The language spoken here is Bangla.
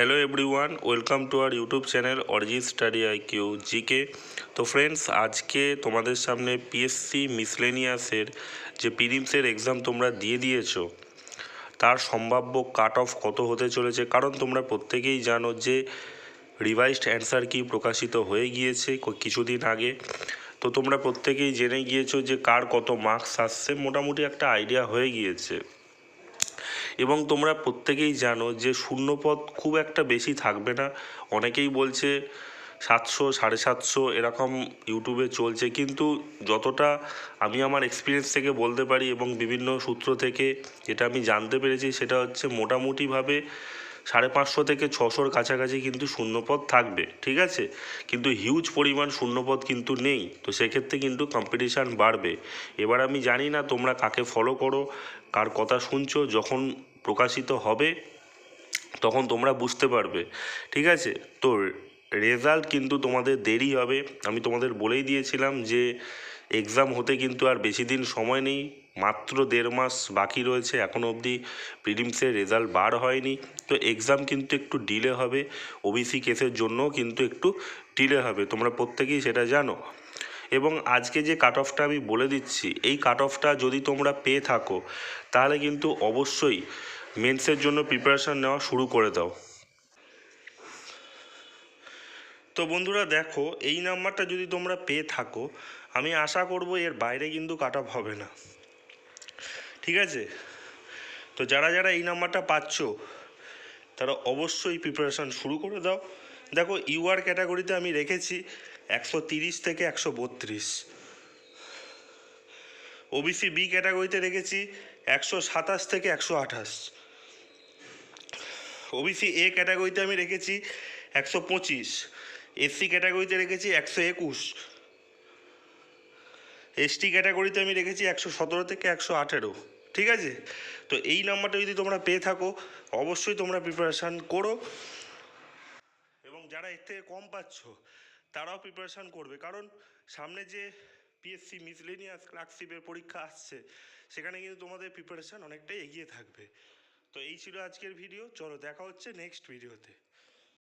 Hello everyone welcome to our YouTube channel Arijit study I Q GK তো ফ্রেন্ডস আজকে তোমাদের সামনে পিএসসি মিসলেনিয়াসের যে প্রিলিমসের এক্সাম তোমরা দিয়ে দিয়েছ, তার সম্ভাব্য কাট অফ কত হতে চলেছে, কারণ তোমরা প্রত্যেকেই জানো যে রিভাইসড অ্যান্সার কি প্রকাশিত হয়ে গিয়েছে কিছুদিন আগে। তো তোমরা প্রত্যেকেই জেনে গিয়েছো যে কার কত মার্কস আসছে, মোটামুটি একটা আইডিয়া হয়ে গিয়েছে। এবং তোমরা প্রত্যেকেই জানো যে শূন্যপদ খুব একটা বেশি থাকবে না। অনেকেই বলছে সাতশো, সাড়ে সাতশো এরকম ইউটিউবে চলছে। কিন্তু যতটা আমি আমার এক্সপিরিয়েন্স থেকে বলতে পারি এবং বিভিন্ন সূত্র থেকে যেটা আমি জানতে পেরেছি, সেটা হচ্ছে মোটামুটিভাবে সাড়ে পাঁচশো থেকে ছশোর কাছাকাছি কিন্তু শূন্যপদ থাকবে, ঠিক আছে? কিন্তু হিউজ পরিমাণ শূন্যপদ কিন্তু নেই। তো সেক্ষেত্রে কিন্তু কম্পিটিশান বাড়বে। এবার আমি জানি না তোমরা কাকে ফলো করো, কার কথা শুনছো, যখন প্রকাশিত হবে, তখন তোমরা বুঝতে পারবে। ঠিক আছে? তো রেজাল্ট কিন্তু তোমাদের দেরি হবে। আমি তোমাদের বলেই দিয়েছিলাম যে এক্সাম হতে কিন্তু আর বেশি দিন সময় নেই। মাত্র দেড় মাস বাকি রয়েছে এখনও অবধি প্রিলিমসের রেজাল্ট বার হয়নি। তো এক্সাম কিন্তু একটু ডিলে হবে। ওবিসি কেসের জন্যও কিন্তু একটু ডিলে হবে। তোমরা প্রত্যেকেই সেটা জানো। এবং আজকে যে কাট অফটা আমি বলে দিচ্ছি, এই কাট অফটা যদি তোমরা পেয়ে থাকো, তাহলে কিন্তু অবশ্যই মেন্সের জন্য প্রিপারেশান নেওয়া শুরু করে দাও। তো বন্ধুরা দেখো, এই নাম্বারটা যদি তোমরা পেয়ে থাকো, আমি আশা করব এর বাইরে কিন্তু কাট অফ হবে না। ঠিক আছে? তো যারা যারা এই নাম্বারটা পাচ্ছ, তারা অবশ্যই প্রিপারেশান শুরু করে দাও। দেখো ইউআর ক্যাটাগরিতে আমি রেখেছি একশো তিরিশ থেকে একশো বত্রিশ। ওবিসি বি ক্যাটাগরিতে রেখেছি একশো সাতাশ থেকে একশো আঠাশ। ওবিসি এ ক্যাটাগরিতে আমি রেখেছি একশো পঁচিশ এসসি ক্যাটাগরিতে রেখেছি একশো একুশ এসটি ক্যাটাগরিতে আমি রেখেছি একশো সতেরো থেকে একশো আঠেরো, ঠিক আছে? তো এই নাম্বারটা যদি তোমরা পেয়ে থাকো, অবশ্যই তোমরা প্রিপারেশান করো। এবং যারা এর থেকে কম পাচ্ছ, তারাও প্রিপারেশান করবে। কারণ সামনে যে পিএসসি মিসলেনিয়াস ক্লার্কশিপের পরীক্ষা আসছে, সেখানে কিন্তু তোমাদের প্রিপারেশান অনেকটাই এগিয়ে থাকবে। তো এই ছিল আজকের ভিডিও চলো দেখা হচ্ছে নেক্সট ভিডিওতে